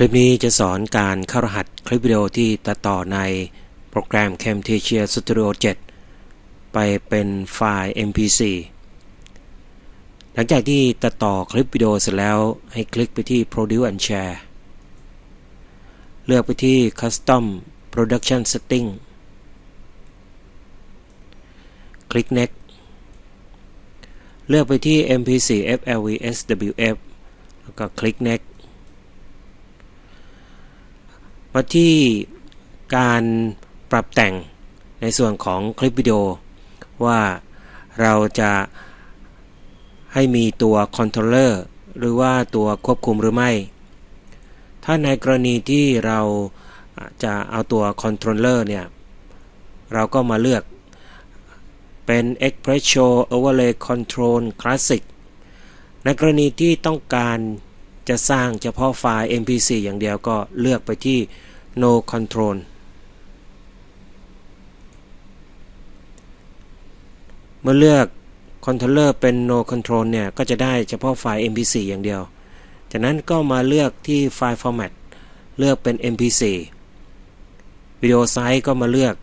คลิปนี้จะสอนการเข้ารหัสคลิปวิดีโอที่ตัดต่อในโปรแกรม Camtasia Studio 7 ไปเป็นไฟล์ mp4 หลังจากที่ตัดต่อคลิปวิดีโอเสร็จแล้วให้คลิกไปที่ Produce and Share เลือกไปที่ Custom Production Setting คลิก Next เลือกไปที่ mp4 flvswf แล้วก็คลิก Next มาที่การปรับแต่งในส่วนของคลิปวิดีโอ ว่าเราจะให้มีตัวคอนโทรลเลอร์หรือว่าตัวควบคุมหรือไม่ ถ้าในกรณีที่เราจะเอาตัวคอนโทรลเลอร์เนี่ย เราก็มาเลือกเป็น Expresso Overlay Control Classic ในกรณีที่ต้องการ จะสร้างเฉพาะไฟล์ mp4 อย่างเดียวก็เลือกไปที่ no control เมื่อเลือก controller เป็น no control เนี่ย ก็จะได้เฉพาะไฟล์ mp4 อย่างเดียว จากนั้นก็มาเลือกที่ไฟล์ format เลือกเป็น mp4 วิดีโอไซส์ก็มาเลือก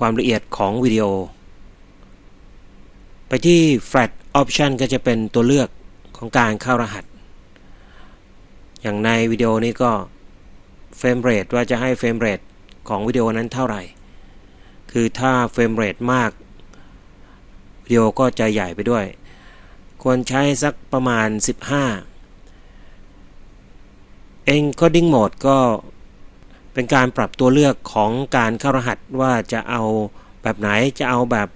ความละเอียดของวิดีโอ ไปที่ flat option ก็จะเป็นตัวเลือกของการเข้ารหัส อย่างในวิดีโอนี้ก็เฟรมเรทว่าจะให้เฟรมเรทของวิดีโอนั้นเท่าไหร่ คือถ้าเฟรมเรทมากวิดีโอก็จะใหญ่ไปด้วย ควรใช้สักประมาณ 15 Encoding Mode ก็เป็นการปรับตัวเลือกของการเข้ารหัสว่าจะเอาแบบไหนจะเอาแบบ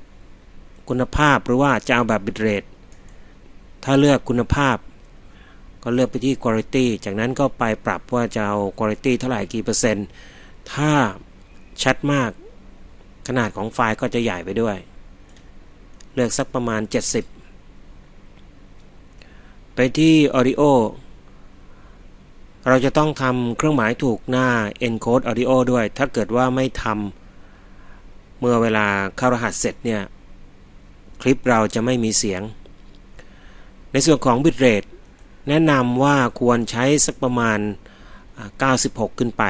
คุณภาพหรือว่าจะเอาแบบบิตเรทถ้าเลือกคุณภาพ ก็เลือกไปที่ quality จากนั้นก็ไปปรับว่าจะเอา quality เท่าไหร่กี่เปอร์เซ็นต์ ถ้าชัดมากขนาดของไฟล์ก็จะใหญ่ไปด้วย เลือกสักประมาณ 70 ไปที่ audio เราจะต้องทำเครื่องหมายถูกหน้า encode audio ด้วย ถ้าเกิดว่าไม่ทำเมื่อเวลาเข้ารหัสเสร็จเนี่ย คลิปเราจะไม่มีเสียง ในส่วนของ bitrate แนะนำว่าควรใช้สักประมาณ 96 ขึ้นไป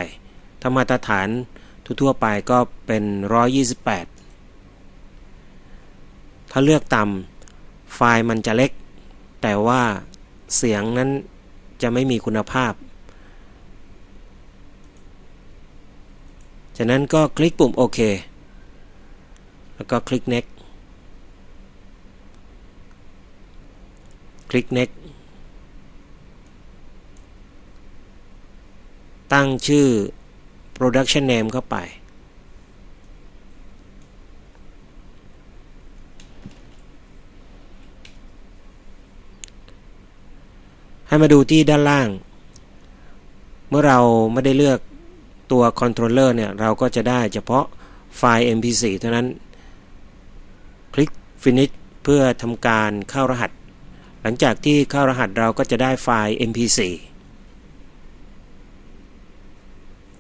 ถ้ามาตรฐานทั่วๆไปก็เป็น 128 ถ้าเลือกต่ำไฟล์มันจะเล็ก แต่ว่าเสียงนั้นจะไม่มีคุณภาพ จากนั้นก็คลิกปุ่มโอเค แล้วก็คลิก next คลิก next ตั้งชื่อ production name เข้าไป ให้มาดูที่ด้านล่าง เมื่อเราไม่ได้เลือกตัว controller เนี่ย เราก็จะได้เฉพาะไฟล์ mp4 เท่านั้น คลิก finish เพื่อทำการเข้ารหัส หลังจากที่เข้ารหัสเราก็จะได้ไฟล์ mp4